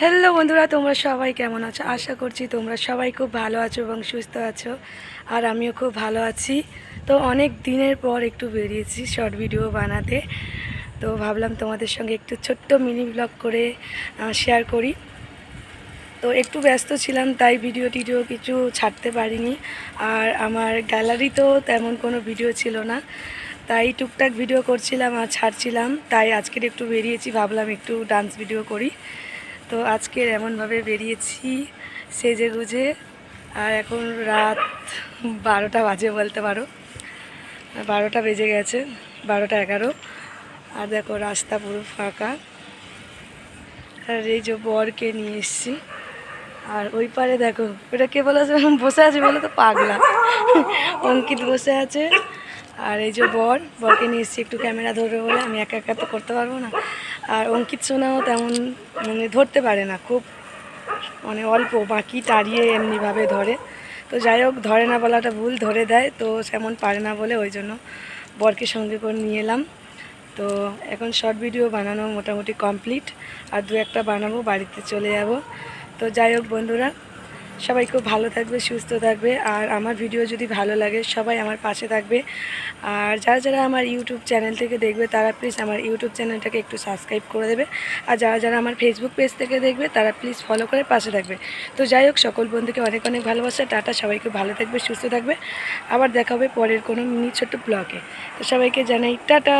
Hello বন্ধুরা, তোমরা সবাই কেমন আছো? আশা করছি তোমরা সবাই খুব ভালো আছো এবং সুস্থ আছো, আর আমিও খুব ভালো আছি। তো অনেক দিনের পর একটু বেরিয়েছি শর্ট ভিডিও বানাতে। তো ভাবলাম তোমাদের সঙ্গে একটু ছোট্ট মিনি ব্লগ করে শেয়ার করি। তো একটু ব্যস্ত ছিলাম, তাই ভিডিও টিডিও কিছু ছাড়তে পারিনি। আর আমার গ্যালারিতেও তেমন কোনো ভিডিও ছিল না, তাই টুকটাক ভিডিও করছিলাম আর ছাড়ছিলাম। তাই আজকের একটু বেরিয়েছি, ভাবলাম একটু ডান্স ভিডিও করি। তো আজকের এমনভাবে বেরিয়েছি সেজে গুজে, আর এখন রাত বারোটা বাজে বলতে পারো। বারোটা বেজে গেছে, বারোটা এগারো। আর দেখো রাস্তা পুরো ফাঁকা। আর এই যে বরকে নিয়ে এসছি। আর ওই পারে দেখো, ওটা কে বলে বসে আছে বলে তো পাগলা। অঙ্কিত বসে আছে। আর এই যে বর, বরকে নিয়ে এসছি, একটু ক্যামেরা ধরবে বলে। আমি একা একা তো করতে পারব না। আর অঙ্কিত সোনাও তেমন মানে ধরতে পারে না, খুব মানে অল্প বাকি তাড়িয়ে এমনিভাবে ধরে। তো যাই হোক, ধরে না বলাটা ভুল, ধরে দেয়, তো সেমন পারে না বলে ওই জন্য বরকে সঙ্গে করে নিয়ে এলাম। তো এখন শর্ট ভিডিও বানানো মোটামুটি কমপ্লিট আর দু একটা বানাবো, বাড়িতে চলে যাব। তো যাই হোক বন্ধুরা সবাই খুব ভালো থাকবে, সুস্থ থাকবে। আর আমার ভিডিও যদি ভালো লাগে, সবাই আমার পাশে থাকবে। আর যারা যারা আমার ইউটিউব চ্যানেল থেকে দেখবে, তারা প্লিজ আমার ইউটিউব চ্যানেলটাকে একটু সাবস্ক্রাইব করে দেবে। আর যারা যারা আমার ফেসবুক পেজ থেকে দেখবে, তারা প্লিজ ফলো করে পাশে থাকবে। তো যাই হোক, সকল বন্ধুকে অনেক অনেক ভালোবাসা। টাটা, সবাই খুব ভালো থাকবে, সুস্থ থাকবে। আবার দেখা হবে পরের কোনো মিনি ছোট্ট ব্লগে তো সবাইকে জানাই টাটা।